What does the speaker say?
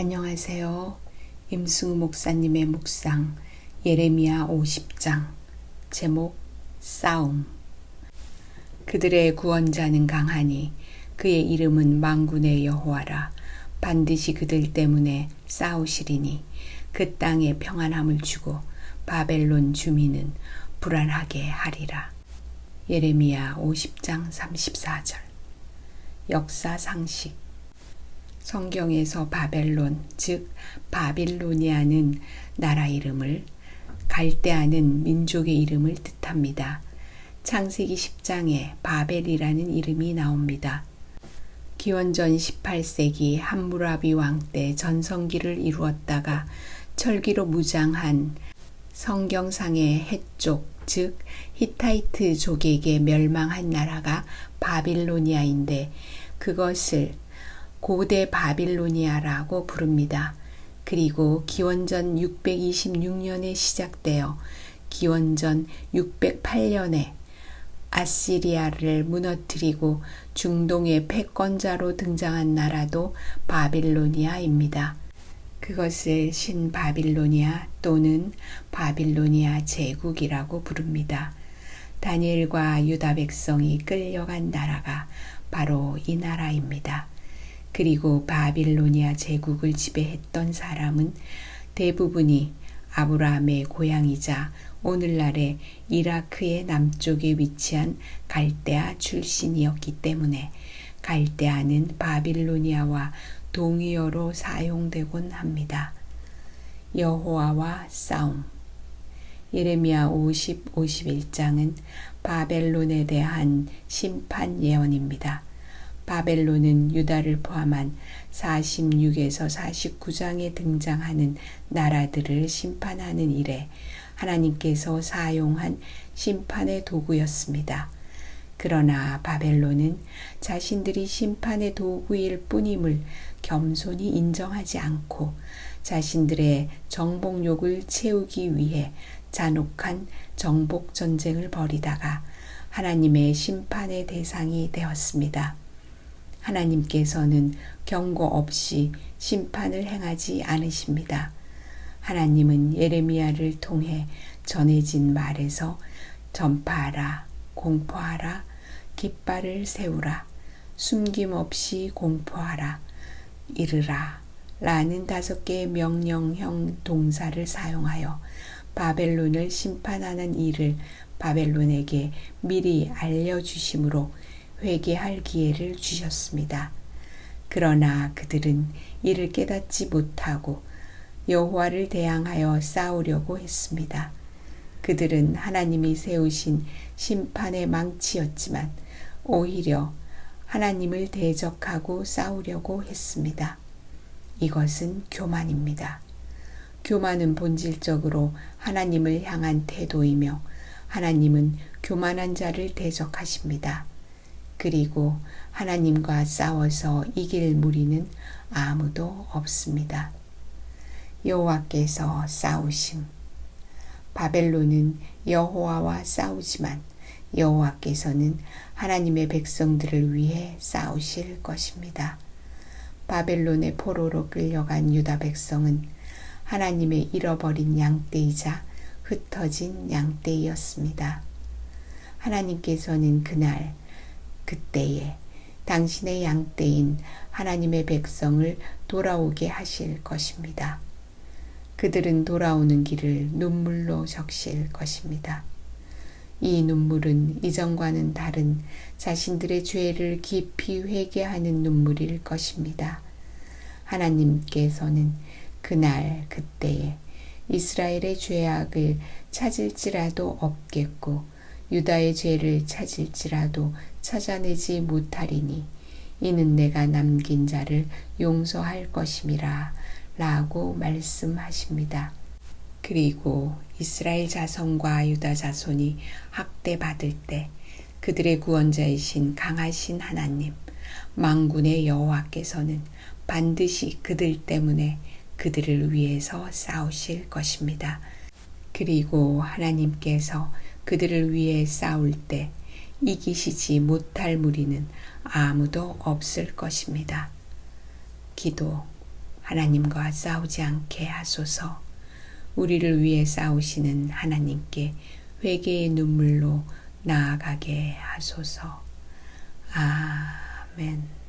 안녕하세요. 임승우 목사님의 묵상 예레미야 50장 제목 싸움 그들의 구원자는 강하니 그의 이름은 망군의 여호와라 반드시 그들 때문에 싸우시리니 그 땅에 평안함을 주고 바벨론 주민은 불안하게 하리라. 예레미야 50장 34절 역사 상식 성경에서 바벨론, 즉 바빌로니아는 나라 이름을 갈대아는 민족의 이름을 뜻합니다. 창세기 10장에 바벨이라는 이름이 나옵니다. 기원전 18세기 함무라비 왕 때 전성기를 이루었다가 철기로 무장한 성경상의 해쪽, 즉 히타이트족에게 멸망한 나라가 바빌로니아인데 그것을 고대 바빌로니아라고 부릅니다. 그리고 기원전 626년에 시작되어 기원전 608년에 아시리아를 무너뜨리고 중동의 패권자로 등장한 나라도 바빌로니아입니다. 그것을 신바빌로니아 또는 바빌로니아 제국이라고 부릅니다. 다니엘과 유다 백성이 끌려간 나라가 바로 이 나라입니다. 그리고 바빌로니아 제국을 지배했던 사람은 대부분이 아브라함의 고향이자 오늘날의 이라크의 남쪽에 위치한 갈대아 출신이었기 때문에 갈대아는 바빌로니아와 동의어로 사용되곤 합니다. 여호와와 싸움 예레미야 50, 51장은 바벨론에 대한 심판 예언입니다. 바벨론은 유다를 포함한 46에서 49장에 등장하는 나라들을 심판하는 일에 하나님께서 사용한 심판의 도구였습니다. 그러나 바벨론은 자신들이 심판의 도구일 뿐임을 겸손히 인정하지 않고 자신들의 정복욕을 채우기 위해 잔혹한 정복 전쟁을 벌이다가 하나님의 심판의 대상이 되었습니다. 하나님께서는 경고 없이 심판을 행하지 않으십니다. 하나님은 예레미야를 통해 전해진 말에서 전파하라, 공포하라, 깃발을 세우라, 숨김없이 공포하라, 이르라, 라는 다섯 개의 명령형 동사를 사용하여 바벨론을 심판하는 일을 바벨론에게 미리 알려주심으로 회개할 기회를 주셨습니다. 그러나 그들은 이를 깨닫지 못하고 여호와를 대항하여 싸우려고 했습니다. 그들은 하나님이 세우신 심판의 망치였지만 오히려 하나님을 대적하고 싸우려고 했습니다. 이것은 교만입니다. 교만은 본질적으로 하나님을 향한 태도이며 하나님은 교만한 자를 대적하십니다. 그리고 하나님과 싸워서 이길 무리는 아무도 없습니다. 여호와께서 싸우심. 바벨론은 여호와와 싸우지만 여호와께서는 하나님의 백성들을 위해 싸우실 것입니다. 바벨론의 포로로 끌려간 유다 백성은 하나님의 잃어버린 양떼이자 흩어진 양떼이었습니다. 하나님께서는 그날 그때에 당신의 양떼인 하나님의 백성을 돌아오게 하실 것입니다. 그들은 돌아오는 길을 눈물로 적실 것입니다. 이 눈물은 이전과는 다른 자신들의 죄를 깊이 회개하는 눈물일 것입니다. 하나님께서는 그날 그때에 이스라엘의 죄악을 찾을지라도 없겠고 유다의 죄를 찾을지라도 찾아내지 못하리니 이는 내가 남긴 자를 용서할 것임이라 라고 말씀하십니다. 그리고 이스라엘 자손과 유다 자손이 학대받을 때 그들의 구원자이신 강하신 하나님 망군의 여호와께서는 반드시 그들 때문에 그들을 위해서 싸우실 것입니다. 그리고 하나님께서 그들을 위해 싸울 때 이기시지 못할 무리는 아무도 없을 것입니다. 기도 하나님과 싸우지 않게 하소서. 우리를 위해 싸우시는 하나님께 회개의 눈물로 나아가게 하소서. 아멘.